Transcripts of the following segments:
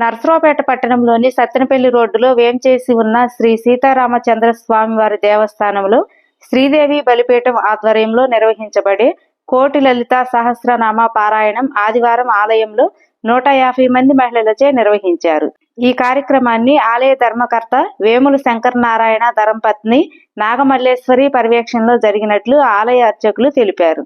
నర్సరావుపేట పట్టణంలోని సత్తెనపల్లి రోడ్డులో వేంచేసి ఉన్న శ్రీ సీతారామచంద్ర స్వామి వారి దేవస్థానంలో శ్రీదేవి బలిపీఠం ఆధ్వర్యంలో నిర్వహించబడే కోటి లలిత సహస్రనామ పారాయణం ఆదివారం ఆలయంలో నూట యాభై మంది మహిళలచే నిర్వహించారు. ఈ కార్యక్రమాన్ని ఆలయ ధర్మకర్త వేముల శంకర నారాయణ ధర్మపత్ని నాగమల్లేశ్వరి పర్యవేక్షణలో జరిగినట్లు ఆలయ అర్చకులు తెలిపారు.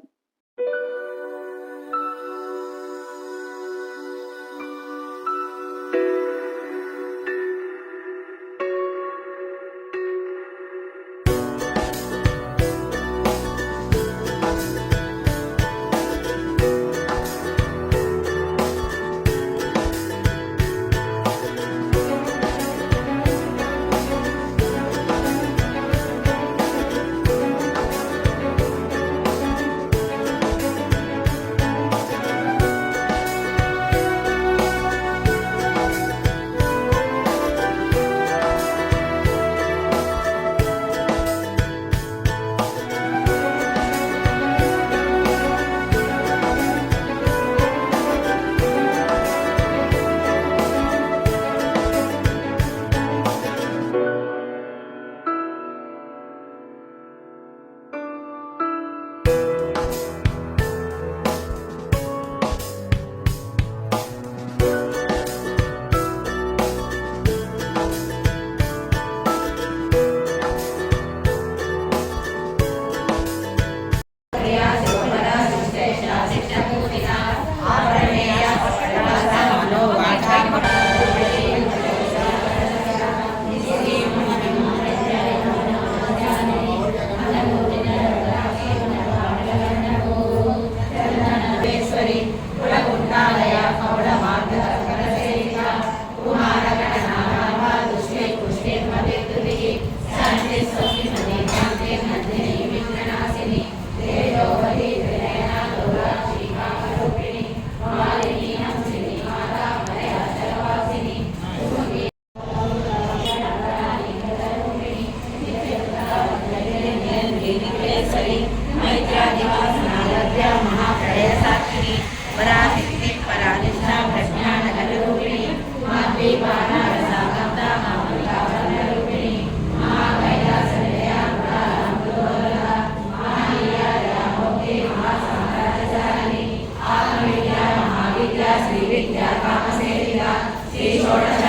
Lord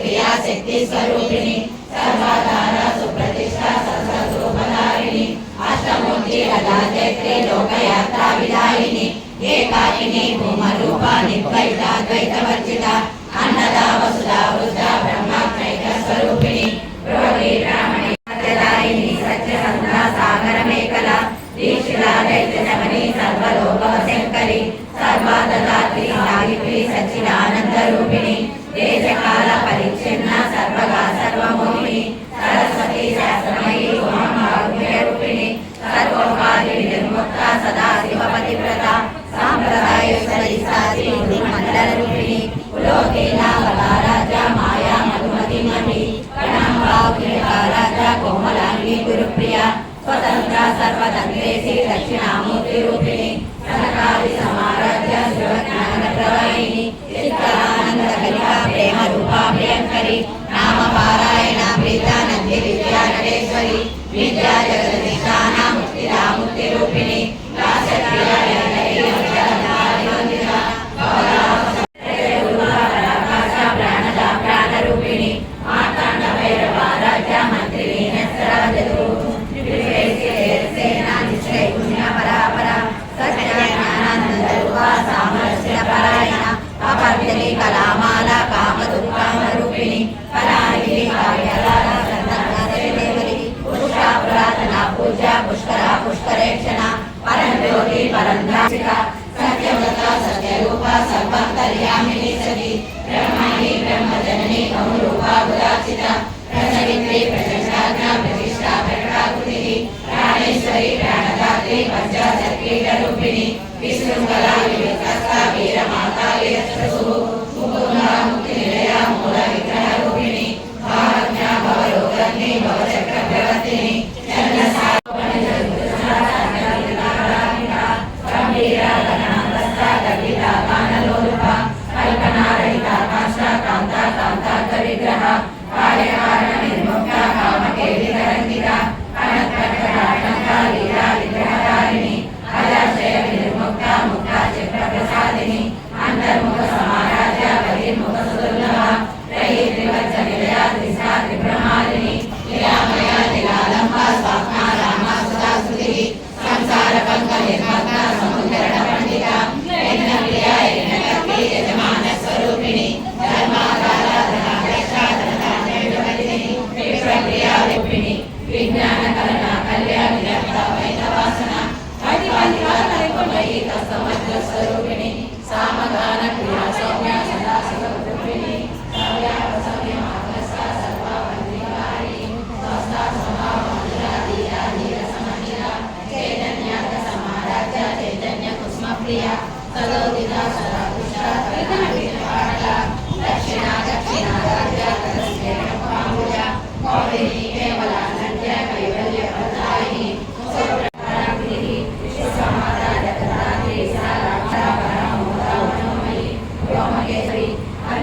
క్రియాశక్తి స్వరూపిణి సర్వాధార సుప్రతిష్ట సర్వరూపధారిణి అష్టమూర్తి రథాచక్రి లోకయాత్ర విధాయిని ఏకాకిని భూమరూప నిర్వైత ద్వైతవర్జిత అన్నదా వసు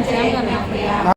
香港拿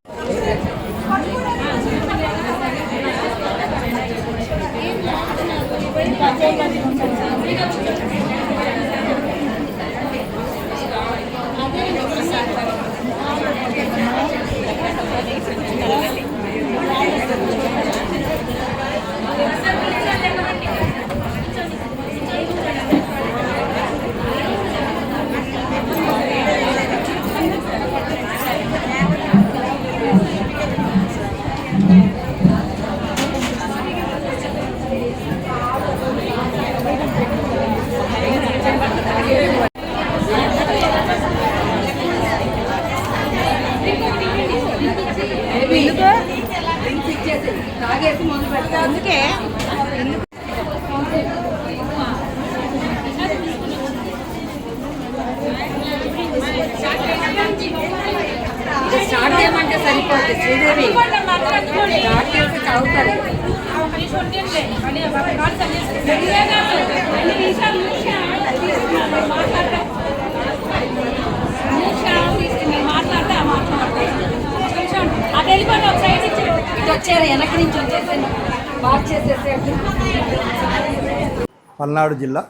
పల్నాడు జిల్లా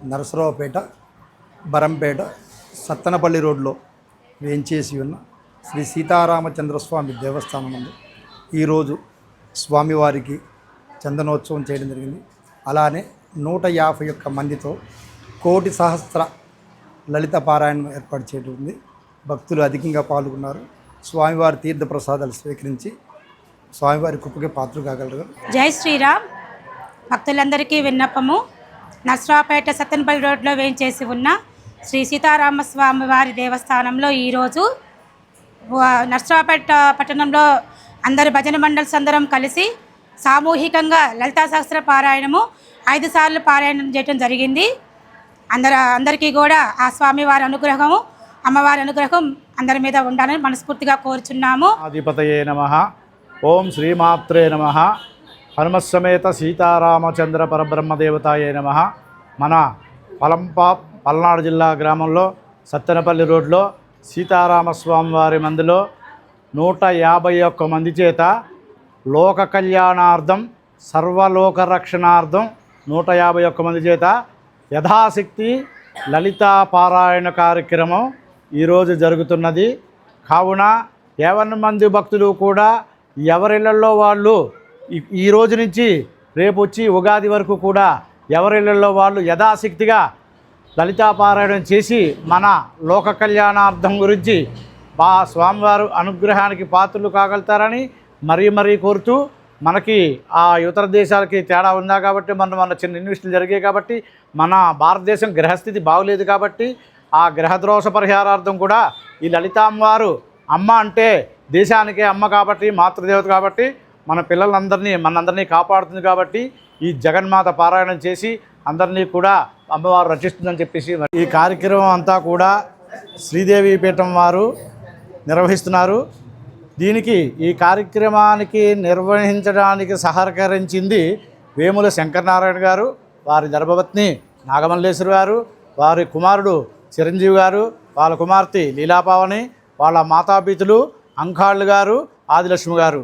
నరసరావుపేట బరంపేట సత్తనపల్లి రోడ్లో వేంచేసి ఉన్న శ్రీ సీతారామచంద్రస్వామి దేవస్థానం ఉంది ఈరోజు స్వామివారికి చందనోత్సవం చేయడం జరిగింది. అలానే నూట యాభై ఒక్క మందితో కోటి సహస్ర లలిత పారాయణం ఏర్పాటు చేయడం భక్తులు అధికంగా పాల్గొన్నారు. స్వామివారి తీర్థ ప్రసాదాలు స్వీకరించి స్వామివారి కుప్పకి పాత్రలు కాగలరు. జై శ్రీరామ్. భక్తులందరికీ విన్నపము. నర్సరావుపేట సత్తెనపల్లి రోడ్లో వేయించేసి ఉన్న శ్రీ సీతారామస్వామి వారి దేవస్థానంలో ఈరోజు వా- నర్సరావుపేట పట్టణంలో అందరి భజన మండల్స్ అందరం కలిసి సామూహికంగా లలితా సహస్ర పారాయణము ఐదు సార్లు పారాయణం చేయడం జరిగింది. అందర అందరికీ కూడా ఆ స్వామి వారి అనుగ్రహము అమ్మవారి అనుగ్రహం అందరి మీద ఉండాలని మనస్ఫూర్తిగా కోరుచున్నాము. అధిపతయే నమ. ఓం శ్రీమాత్రే నమ. హనుమత్సమేత సీతారామచంద్ర పరబ్రహ్మదేవతాయే నమ. మన పలంపా పల్నాడు జిల్లా గ్రామంలో సత్తెనపల్లి రోడ్లో సీతారామస్వామి వారి మందిలో నూట యాభై ఒక్క మంది చేత లోక కళ్యాణార్థం సర్వలోక రక్షణార్థం నూట యాభై ఒక్క మంది చేత యథాశక్తి లలితా పారాయణ కార్యక్రమం ఈరోజు జరుగుతున్నది. కావున యావన్ మంది భక్తులు కూడా ఎవరిళ్ళలో వాళ్ళు ఈ- ఈ రోజు నుంచి రేపు వచ్చి ఉగాది వరకు కూడా ఎవరిళ్ళలో వాళ్ళు యథాశక్తిగా లలితాపారాయణం చేసి మన లోక కళ్యాణార్థం గురించి మా స్వామివారు అనుగ్రహానికి పాత్రలు కాగలుగుతారని మరీ మరీ కోరుతూ మనకి ఆ ఇతర దేశాలకి తేడా ఉందా కాబట్టి మన మన చిన్న ఇన్వెస్ట్లు జరిగాయి కాబట్టి మన భారతదేశం గ్రహస్థితి బాగులేదు కాబట్టి ఆ గ్రహద్రోష పరిహారార్థం కూడా ఈ లలితామ్మవారు అమ్మ అంటే దేశానికే అమ్మ కాబట్టి మాతృదేవత కాబట్టి మన పిల్లలందరినీ మనందరినీ కాపాడుతుంది కాబట్టి ఈ జగన్మాత పారాయణం చేసి అందరినీ కూడా అమ్మవారు రచిస్తుందని చెప్పేసి ఈ కార్యక్రమం అంతా కూడా శ్రీదేవి పీఠం వారు నిర్వహిస్తున్నారు. దీనికి ఈ కార్యక్రమానికి నిర్వహించడానికి సహకరించింది వేముల శంకరనారాయణ గారు వారి ధర్మపత్ని నాగమల్లేశ్వరి గారు వారి కుమారుడు చిరంజీవి గారు వాళ్ళ కుమార్తె లీలాపావని వాళ్ళ మాతాపితులు అంకాళ్ళు గారు ఆదిలక్ష్మి గారు.